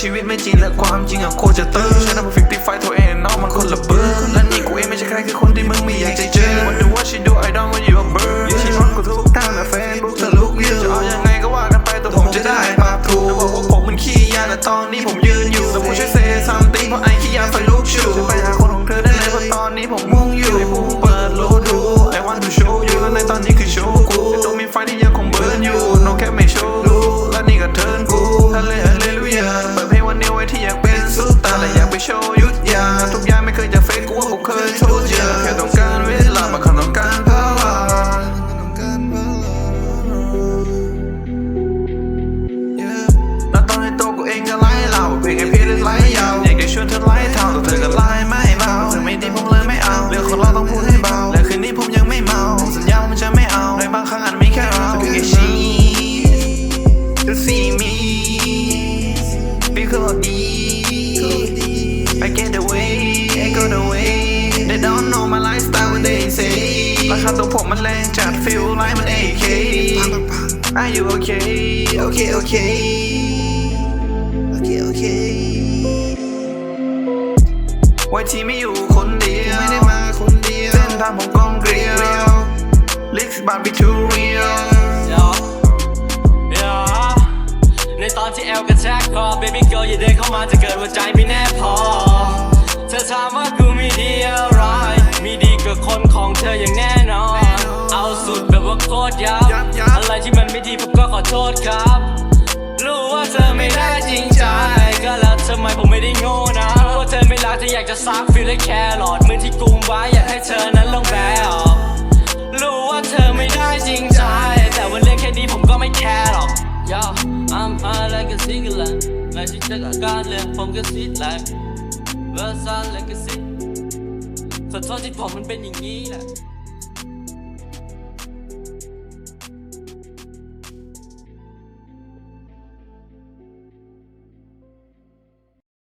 ชีวิตไม่จริงแต่ความจริงอะโคตรจะตื้อฉันทำฟิฟตี้ไฟตัวเองนอกมันคนละเบอร์และนี่กูเองไม่ใช่ใครคือคนที่มึงไม่อยากจะเจอ What do what she do I don't want you a bird ชีร้อนกูทุกทางนะแฟนบุ๊กทะลุวิวจะเอายังไงก็ว่ากันไปแต่ผมจะได้ปรับถูกบอกว่าผมมันขี้ยาแต่ตอนนี้ผมยืนอยู่แต่ผมช่วยเซซัมติงเพราะไอ้ขี้ยาไฟลุกชูจะไปหาคนของเธอได้เลยเพราะตอนนี้ผมมุ่งอยู่ ทะเลฮาเลลูยาเปิดเพลงวันนี้ไว้ที่อยากเป็นซุปตาร์และอยากไปโชว์ because of these I get away I go the way they don't know my lifestyle when they say ราคาตัวผมมันแรงจัด feel like มัน AK Are you okay okay okay okay okay ไว้ที่ไม่อยู่คนเดียว ไม่ได้มาคนเดียว เส้นทางผมกลมเกลียว Licks but be too real คอ baby girl อย่าเดินเข้ามาจะเกิดว่าใจไม่แน่พอ เธอถามว่ากูมีดีอะไร มีดีกับคนของเธออย่างแน่นอน เอาสุดแบบว่าโคตรยับ อะไรที่มันไม่ดีผมก็ขอโทษครับ รู้ว่าเธอไม่ได้จริงใจ ก็แล้วทำไมผมไม่ได้โง่นะรู้ว่าเธอไม่รักเธออยากจะซักฟิลและแครอทมือที่กุมไว้อยากให้เธอนั้นลงแบอ ที่จะอาการเลยผมก็สีดไหลเวอร์ซ่นเลยก็ซีสะท้อนที่ผมมันเป็นอย่างนี้แหละ